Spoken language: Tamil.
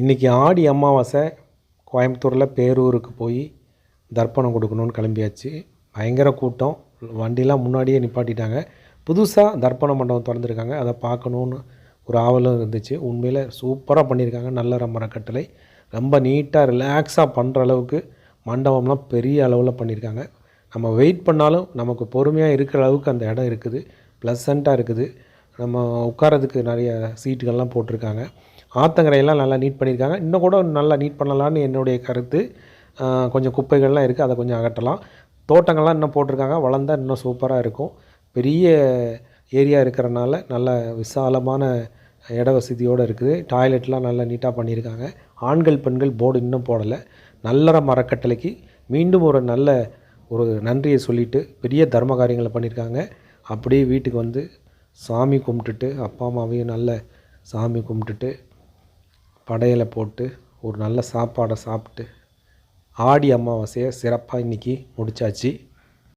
இன்றைக்கி ஆடி அமாவாசை கோயம்புத்தூரில் பேரூருக்கு போய் தர்ப்பணம் கொடுக்கணுன்னு கிளம்பியாச்சு. பயங்கர கூட்டம். வண்டிலாம் முன்னாடியே நிப்பாட்டிட்டாங்க. புதுசாக தர்ப்பண மண்டபம் திறந்துருக்காங்க. அதை பார்க்கணுன்னு ஒரு ஆவலும் இருந்துச்சு. உண்மையில் சூப்பராக பண்ணியிருக்காங்க. நல்ல மரக்கட்டளை ரொம்ப நீட்டாக ரிலாக்ஸாக பண்ணுற அளவுக்கு மண்டபம்லாம் பெரிய அளவில் பண்ணியிருக்காங்க. நம்ம வெயிட் பண்ணாலும் நமக்கு பொறுமையாக இருக்கிற அளவுக்கு அந்த இடம் இருக்குது. ப்ளசண்ட்டாக இருக்குது. நம்ம உட்காரதுக்கு நிறைய சீட்டுகள்லாம் போட்டிருக்காங்க. ஆத்தங்கரையெல்லாம் நல்லா நீட் பண்ணியிருக்காங்க. இன்னும் கூட நல்லா நீட் பண்ணலான்னு என்னுடைய கருத்து. கொஞ்சம் குப்பைகள்லாம் இருக்குது அதை கொஞ்சம் அகற்றலாம். தோட்டங்கள்லாம் இன்னும் போட்டிருக்காங்க வளர்ந்தா இன்னும் சூப்பராக இருக்கும். பெரிய ஏரியா இருக்கிறனால நல்ல விசாலமான இட வசதியோடு இருக்குது. டாய்லெட்லாம் நல்லா நீட்டாக பண்ணியிருக்காங்க. ஆண்கள் பெண்கள் போர்டு இன்னும் போடலை. நல்லற மரக்கட்டளைக்கு மீண்டும் ஒரு நல்ல ஒரு நன்றியை சொல்லிட்டு பெரிய தர்ம காரியங்களை பண்ணியிருக்காங்க. அப்படியே வீட்டுக்கு வந்து சாமி கும்பிட்டுட்டு அப்பா அம்மாவையும் நல்ல சாமி கும்பிட்டுட்டு படையலை போட்டு ஒரு நல்ல சாப்பாடை சாப்பிட்டு ஆடி அமாவாசையை சிறப்பாக இன்றைக்கி முடிச்சாச்சு.